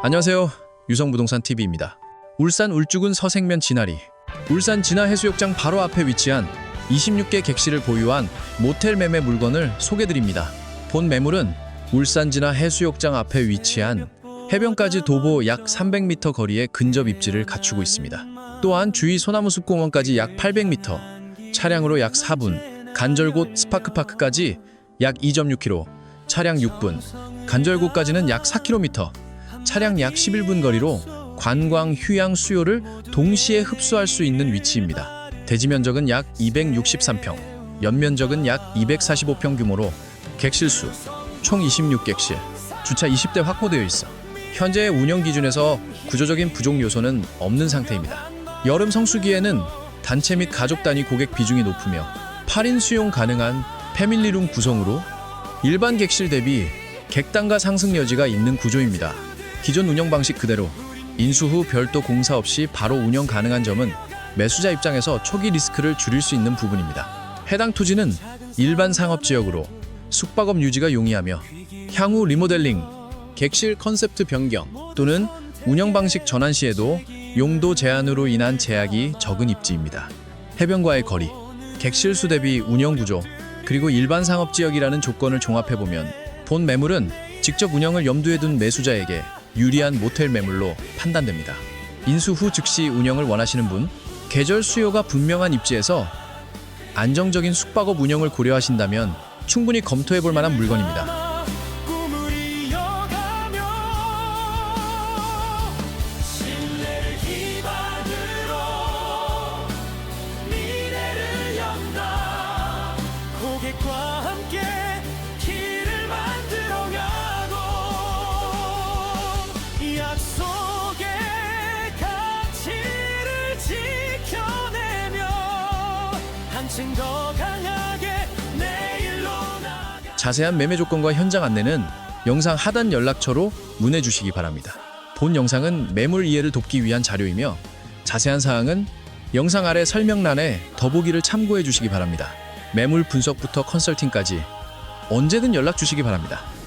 안녕하세요. 유성부동산 TV입니다. 울산 울주군 서생면 진아리. 울산 진아해수욕장 바로 앞에 위치한 26개 객실을 보유한 모텔 매매 물건을 소개드립니다. 본 매물은 울산 진아 해수욕장 앞에 위치한 해변까지 도보 약 300m 거리에 근접 입지를 갖추고 있습니다. 또한 주위 소나무 숲 공원까지 약 800m, 차량으로 약 4분, 간절곶 스파크파크까지 약 2.6km, 차량 6분, 간절곶까지는 약 4km, 차량 약 11분 거리로 관광 휴양 수요를 동시에 흡수할 수 있는 위치입니다. 대지 면적은 약 263평, 연면적은 약 245평 규모로 객실 수 총 26객실, 주차 20대 확보되어 있어 현재의 운영 기준에서 구조적인 부족 요소는 없는 상태입니다. 여름 성수기에는 단체 및 가족 단위 고객 비중이 높으며 8인 수용 가능한 패밀리룸 구성으로 일반 객실 대비 객단가 상승 여지가 있는 구조입니다. 기존 운영 방식 그대로 인수 후 별도 공사 없이 바로 운영 가능한 점은 매수자 입장에서 초기 리스크를 줄일 수 있는 부분입니다. 해당 토지는 일반 상업 지역으로 숙박업 유지가 용이하며 향후 리모델링, 객실 컨셉트 변경 또는 운영 방식 전환 시에도 용도 제한으로 인한 제약이 적은 입지입니다. 해변과의 거리, 객실 수 대비 운영 구조, 그리고 일반 상업 지역이라는 조건을 종합해 보면 본 매물은 직접 운영을 염두에 둔 매수자에게 유리한 모텔 매물로 판단됩니다. 인수 후 즉시 운영을 원하시는 분, 계절 수요가 분명한 입지에서 안정적인 숙박업 운영을 고려하신다면 충분히 검토해 볼 만한 물건입니다. 자세한 매매 조건과 현장 안내는 영상 하단 연락처로 문의 주시기 바랍니다. 본 영상은 매물 이해를 돕기 위한 자료이며 자세한 사항은 영상 아래 설명란에 더보기를 참고해 주시기 바랍니다. 매물 분석부터 컨설팅까지 언제든 연락 주시기 바랍니다.